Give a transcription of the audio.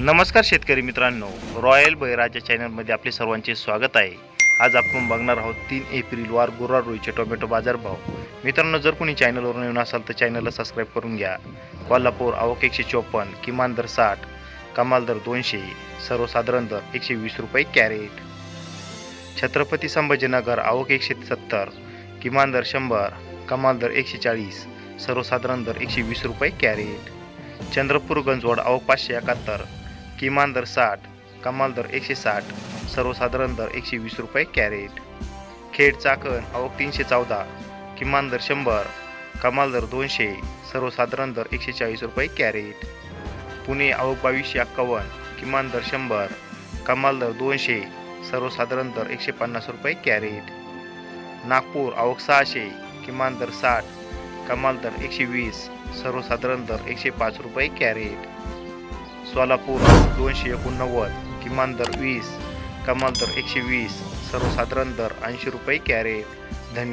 नमस्कार शेतकरी मित्रांनो. रॉयल बळीराजा चॅनलमध्ये आपले सर्वांचे स्वागत आहे. आज आपण बघणार आहोत तीन एप्रिल वार गुरुवार रोईचे टोमॅटो बाजारभाव मित्रांनो जर कोणी चॅनलवरून येऊन असाल तर चॅनलला सबस्क्राईब करून घ्या. कोल्हापूर आवक एकशे चोपन्न किमान दर साठ कमाल दर दोनशे सर्वसाधारण दर एकशे वीस रुपये कॅरेट. छत्रपती संभाजीनगर आवक एकशे सत्तर किमान दर शंभर कमाल दर एकशे चाळीस सर्वसाधारण दर एकशे वीस रुपये कॅरेट. चंद्रपूर गंजवड आवक पाचशे एकाहत्तर किमान दर साठ कमाल दर एकशे साठ सर्वसाधारण दर एकशे वीस रुपये कॅरेट. खेड चाकण आवक तीनशे चौदा किमान दर शंभर कमाल दर दोनशे सर्वसाधारण दर एकशे चाळीस रुपये कॅरेट. पुणे आवक बावीसशे एक्कावन्न किमान दर शंभर कमाल दर दोनशे सर्वसाधारण दर एकशे पन्नास रुपये कॅरेट. नागपूर आवक सहाशे किमान दर साठ कमाल दर एकशे वीस सर्वसाधारण दर एकशे पाच रुपये कॅरेट. सोलापूर दोनशे एकोणनव्वद किमान दर वीस कमाल दर एकशे वीस सर्वसाधारण दर ऐंशी रुपये कॅरेट. धन्यवाद.